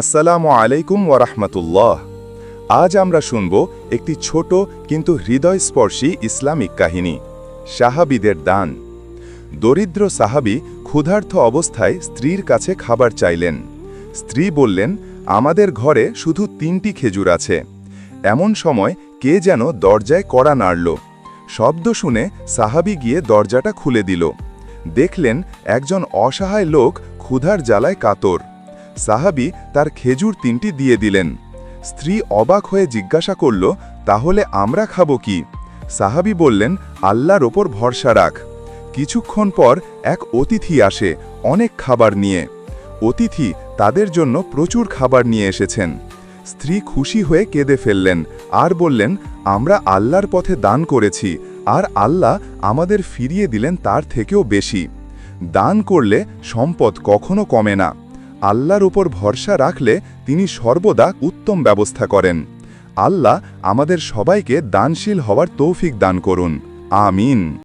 আসসালামু আলাইকুম ওরহমতুল্লাহ আজ আমরা শুনব একটি ছোট কিন্তু হৃদয়স্পর্শী ইসলামিক কাহিনী, সাহাবিদের দান। দরিদ্র সাহাবি ক্ষুধার্ত অবস্থায় স্ত্রীর কাছে খাবার চাইলেন। স্ত্রী বললেন, আমাদের ঘরে শুধু তিনটি খেজুর আছে। এমন সময় কে যেন দরজায় কড়া নাড়ল। শব্দ শুনে সাহাবি গিয়ে দরজাটা খুলে দিল। দেখলেন একজন অসহায় লোক ক্ষুধার জ্বালায় কাতর। সাহাবি তার খেজুর তিনটি দিয়ে দিলেন। স্ত্রী অবাক হয়ে জিজ্ঞাসা করল, তাহলে আমরা খাব কি? সাহাবি বললেন, আল্লাহর ওপর ভরসা রাখ। কিছুক্ষণ পর এক অতিথি আসে অনেক খাবার নিয়ে। অতিথি তাদের জন্য প্রচুর খাবার নিয়ে এসেছেন। স্ত্রী খুশি হয়ে কেঁদে ফেললেন আর বললেন, আমরা আল্লাহর পথে দান করেছি আর আল্লাহ আমাদের ফিরিয়ে দিলেন তার থেকেও বেশি। দান করলে সম্পদ কখনো কমে না। আল্লাহর উপর ভরসা রাখলে তিনি সর্বদা উত্তম ব্যবস্থা করেন। আল্লাহ আমাদের সবাইকে দানশীল হওয়ার তৌফিক দান করুন। আমিন।